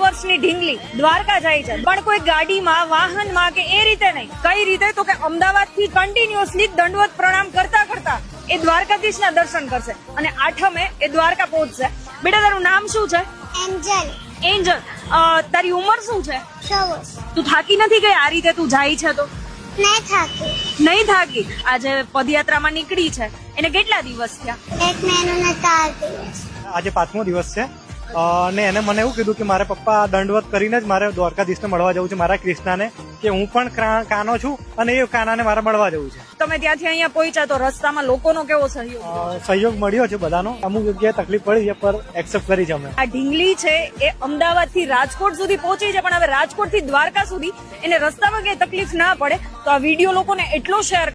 વર્ષની ઢીંગલી દ્વારકા જાય છે. પણ કોઈ ગાડીમાં વાહનમાં કે એ રીતે નહીં. કઈ રીતે? તો કે અમદાવાદથી કન્ટિન્યુઅસલી દંડવત પ્રણામ કરતા કરતા એ દ્વારકાધીશના દર્શન કરશે. અને આઠમે એ દ્વારકા પહોંચશે. બેટા તારું નામ શું છે? એન્જલ. એન્જલ. તારી ઉંમર શું છે? તું થાકી નથી ગઈ? આ રીતે તું જાય છે તો? નહીં થાકી. નહીં થાકી? આજે પદયાત્રામાં નીકળી છે. એને કેટલા દિવસ થયા? એક મહિનો ને ચાર દિવસ. આજે પાંચમો દિવસ છે. અને એને મને એવું કીધું કે મારે પપ્પા દંડવત કરીને જ મારે દ્વારકાધીશને મળવા જવું છે મારા કૃષ્ણાને કે હું પણ કાનો છું અને એ કાનાને મારે મળવા જવું છે. તમે ત્યાંથી અહીંયા પહોંચ્યા તો રસ્તામાં લોકોનો કેવો સહયોગ સહયોગ મળ્યો છે બધાનો. અમુક જગ્યાએ તકલીફ પડી છે પર એક્સેપ્ટ કરી છે અમે. આ ઢીંગલી છે એ અમદાવાદથી રાજકોટ સુધી પહોંચી છે પણ હવે રાજકોટથી દ્વારકા સુધી એને રસ્તામાં કઈ તકલીફ ના પડે તો આ વીડિયો લોકોને એટલો શેર